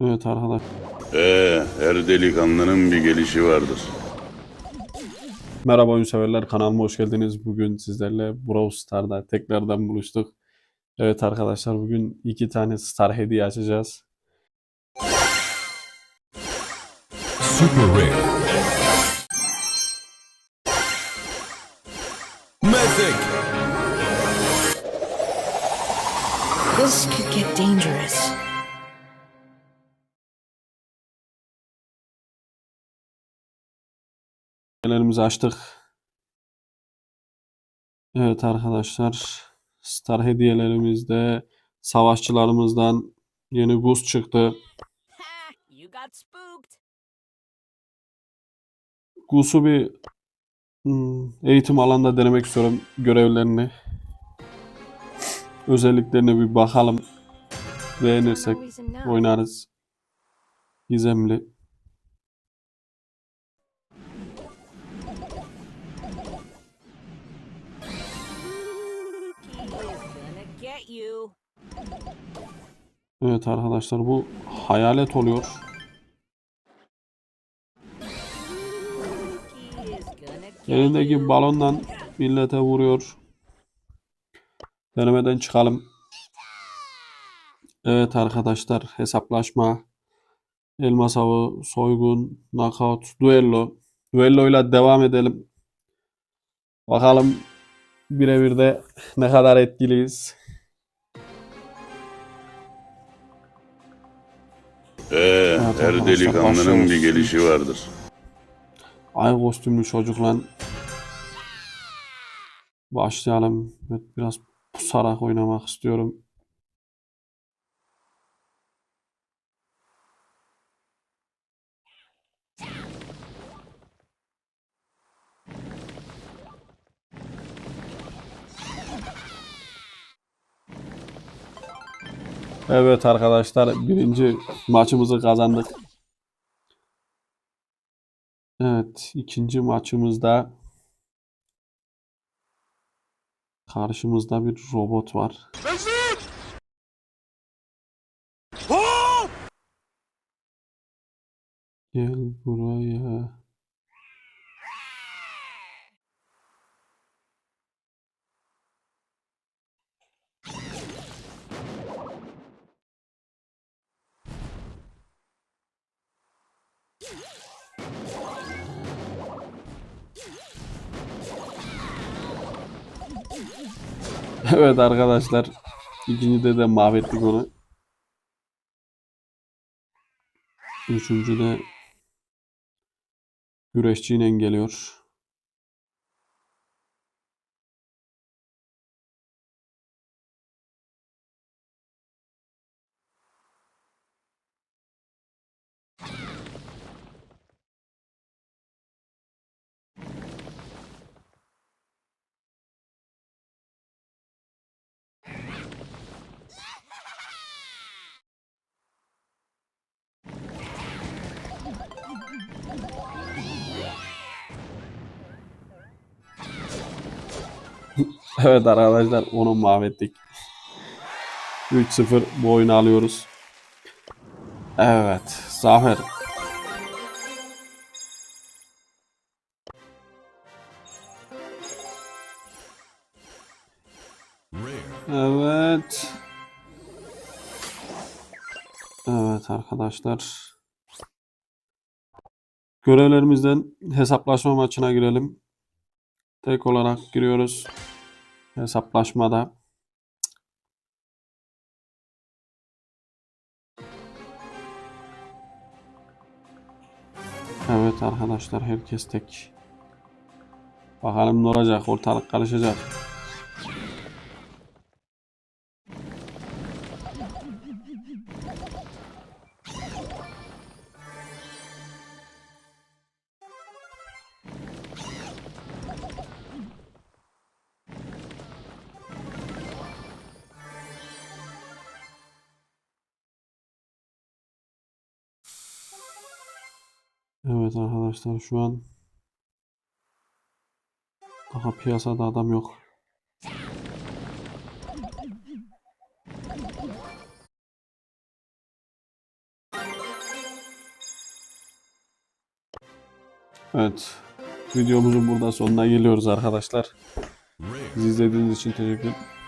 Evet arkadaş. Ee, her delikanlının bir gelişi vardır. Merhaba oyun severler kanalıma hoş geldiniz. Bugün sizlerle Brawl Star'da tekrardan buluştuk. Evet arkadaşlar bugün iki tane Star hediye açacağız. Super Rare. Mythic. This could get dangerous. Hediyelerimizi açtık. Evet arkadaşlar Star hediyelerimizde savaşçılarımızdan yeni Gus çıktı. Ha! You got spooked. Gus'u bir hmm, eğitim alanında denemek istiyorum görevlerini. Özelliklerine bir bakalım. Beğenirsek oynarız. Gizemli. Evet arkadaşlar bu hayalet oluyor. Elindeki balondan millete vuruyor. Denemeden çıkalım. Evet arkadaşlar hesaplaşma. Elmas avı, soygun, knockout, duello. Duello ile devam edelim. Bakalım birebir de ne kadar etkiliyiz. Ee, Evet, her delikanlının bir gelişi vardır. Ay kostümlü çocukla başlayalım. Evet, biraz pusarak oynamak istiyorum. Evet arkadaşlar birinci maçımızı kazandık. Evet, ikinci maçımızda karşımızda bir robot var. Gel buraya. Evet arkadaşlar. İkincide de mahvettik onu. Üçüncüde güreşçiyle geliyor. Evet arkadaşlar onu mahvettik. 3-0 bu oyunu alıyoruz. Evet. Zafer. Evet. Evet arkadaşlar. Görevlerimizden hesaplaşma maçına girelim. Tek olarak giriyoruz. Hesaplaşmada. Evet arkadaşlar herkes tek. Bakalım ne olacak ortalık karışacak. Evet arkadaşlar şu an daha piyasada adam yok. Evet. Videomuzun burada sonuna geliyoruz arkadaşlar. Bizi izlediğiniz için teşekkür ederim.